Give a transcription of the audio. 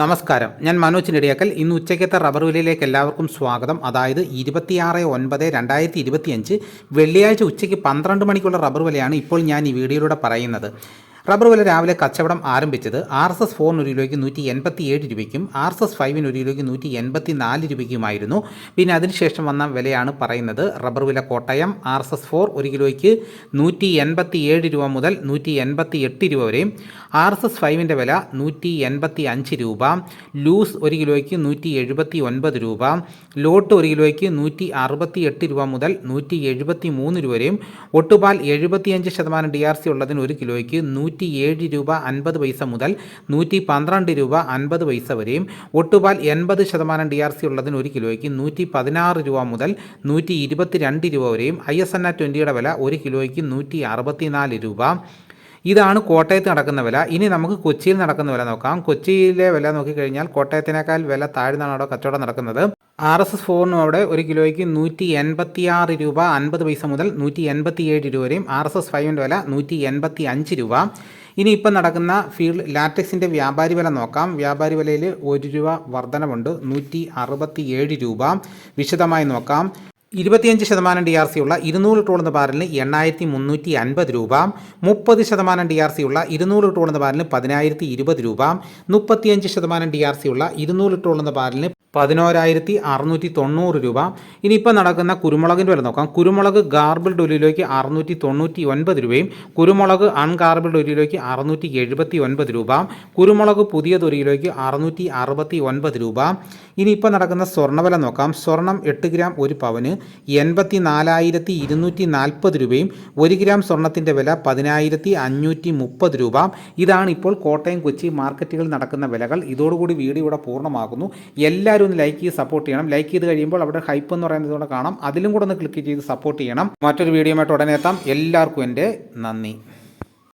നമസ്കാരം. ഞാൻ മനോജ് നെടിയാക്കൽ ഇന്ന് ഉച്ചയ്ക്കത്തെ റബ്ബർ വിലയിലേക്ക് എല്ലാവർക്കും സ്വാഗതം. അതായത് ഇരുപത്തിയാറ് ഒൻപത് രണ്ടായിരത്തി ഇരുപത്തിയഞ്ച് വെള്ളിയാഴ്ച ഉച്ചയ്ക്ക് പന്ത്രണ്ട് മണിക്കുള്ള റബ്ബർ വിലയാണ് ഇപ്പോൾ ഞാൻ ഈ വീഡിയോയിലൂടെ പറയുന്നത്. റബ്ബർ വില രാവിലെ കച്ചവടം ആരംഭിച്ചത് ആർ എസ് എസ് ഫോറിന് ഒരു കിലോയ്ക്ക് നൂറ്റി എൺപത്തി ഏഴ് രൂപയ്ക്കും ആർ എസ് എസ് ഫൈവിന് ഒരു കിലോയ്ക്ക് നൂറ്റി എൺപത്തി നാല് രൂപയ്ക്കുമായിരുന്നു. പിന്നെ അതിനുശേഷം വന്ന വിലയാണ് പറയുന്നത്. റബ്ബർ വില Kottayam R S S four ഒരു കിലോയ്ക്ക് നൂറ്റി എൺപത്തി ഏഴ് രൂപ മുതൽ നൂറ്റി എൺപത്തി എട്ട് രൂപ വരെയും ആർ എസ് എസ് ഫൈവിന്റെ വില നൂറ്റി എൺപത്തി അഞ്ച് രൂപ. ലൂസ് ഒരു കിലോയ്ക്ക് നൂറ്റി എഴുപത്തി ഒൻപത് രൂപ. ലോട്ട് ഒരു കിലോയ്ക്ക് നൂറ്റി അറുപത്തി എട്ട് രൂപ മുതൽ നൂറ്റി എഴുപത്തി മൂന്ന് രൂപ വരെയും. ഒട്ടുപാൽ എഴുപത്തിയഞ്ച് ശതമാനം ഡി ആർ സി ഉള്ളതിന് ഒരു കിലോയ്ക്ക് നൂറ്റി ഏഴ് രൂപ അൻപത് പൈസ മുതൽ നൂറ്റി പന്ത്രണ്ട് രൂപ അൻപത് പൈസ വരെയും. ഒട്ടുപാൽ എൺപത് ശതമാനം ഡി ആർ സി ഉള്ളതിന് ഒരു കിലോയ്ക്ക് നൂറ്റി പതിനാറ് രൂപ മുതൽ നൂറ്റി ഇരുപത്തി രണ്ട് രൂപ വരെയും. ഐ എസ് എൻ ആ ട്വന്റിയുടെ വില ഒരു കിലോയ്ക്ക് നൂറ്റി അറുപത്തിനാല് രൂപ. ഇതാണ് കോട്ടയത്ത് നടക്കുന്ന വില. ഇനി നമുക്ക് കൊച്ചിയിൽ നടക്കുന്ന വില നോക്കാം. കൊച്ചിയിലെ വില നോക്കിക്കഴിഞ്ഞാൽ കോട്ടയത്തിനേക്കാൾ വില താഴ്ന്നാണ് അവിടെ കച്ചവടം നടക്കുന്നത്. ആർ എസ് എസ് ഫോറിനും അവിടെ ഒരു കിലോയ്ക്ക് നൂറ്റി എൺപത്തി ആറ് രൂപ അൻപത് പൈസ മുതൽ നൂറ്റി എൺപത്തി ഏഴ് രൂപ വരെയും ആർ എസ് എസ് ഫൈവിന്റെ വില നൂറ്റി എൺപത്തി അഞ്ച് രൂപ. ഇനി ഇപ്പം നടക്കുന്ന ഫീൽഡ് ലാറ്റക്സിന്റെ വ്യാപാരി വില നോക്കാം. വ്യാപാരി വിലയിൽ ഒരു രൂപ വർധനവുണ്ട്. നൂറ്റി അറുപത്തി ഏഴ് രൂപ. വിശദമായി നോക്കാം. ഇരുപത്തിയഞ്ച് ശതമാനം ഡി ആർ സി ഉള്ള ഇരുന്നൂറ് ടോളുന്ന ബാരലിന് എണ്ണായിരത്തി മുന്നൂറ്റി അൻപത് രൂപ മുപ്പത് ശതമാനം ഡി ആർ സി ഉള്ള ഇരുന്നൂറ് ടോളുന്ന ബാരലിന് പതിനായിരത്തി ഇരുപത് രൂപ മുപ്പത്തിയഞ്ച് ശതമാനം ഡി ആർ സി ഉള്ള ഇരുന്നൂറ് ടോളുന്ന ബാരലിന് പതിനോരായിരത്തി അറുന്നൂറ്റി തൊണ്ണൂറ് രൂപ. ഇനിയിപ്പോൾ നടക്കുന്ന കുരുമുളകിന്റെ വില നോക്കാം. കുരുമുളക് ഗാർബിൾഡ് കിലോയ്ക്ക് അറുന്നൂറ്റി തൊണ്ണൂറ്റി ഒൻപത് രൂപയും കുരുമുളക് അൺഗാർബിൾഡ് കിലോയ്ക്ക് അറുന്നൂറ്റി എഴുപത്തി ഒൻപത് രൂപ കുരുമുളക് പുതിയ തൊലിയിലേക്ക് അറുന്നൂറ്റി അറുപത്തി ഒൻപത് രൂപ. ഇനിയിപ്പോൾ നടക്കുന്ന സ്വർണവില നോക്കാം. സ്വർണം എട്ട് ഗ്രാം ഒരു പവന് എൺപത്തി നാലായിരത്തി ഇരുന്നൂറ്റി നാൽപ്പത് രൂപയും ഒരു ഗ്രാം സ്വർണത്തിന്റെ വില പതിനായിരത്തി അഞ്ഞൂറ്റി മുപ്പത് രൂപ. ഇതാണ് ഇപ്പോൾ കോട്ടയം കൊച്ചി മാർക്കറ്റുകളിൽ നടക്കുന്ന വിലകൾ. ഇതോടുകൂടി വീഡിയോ ഇവിടെ പൂർണമാകുന്നു. എല്ലാവരും ഒന്ന് ലൈക്ക് ചെയ്ത് സപ്പോർട്ട് ചെയ്യണം. ലൈക്ക് ചെയ്ത് കഴിയുമ്പോൾ അവിടെ ഹൈപ്പ് എന്ന് പറയുന്നത് കൂടെ കാണാം. അതിലും കൂടെ ഒന്ന് ക്ലിക്ക് ചെയ്ത് സപ്പോർട്ട് ചെയ്യണം. മറ്റൊരു വീഡിയോയുമായിട്ട് ഉടനെ എത്താം. എല്ലാവർക്കും എന്റെ നന്ദി.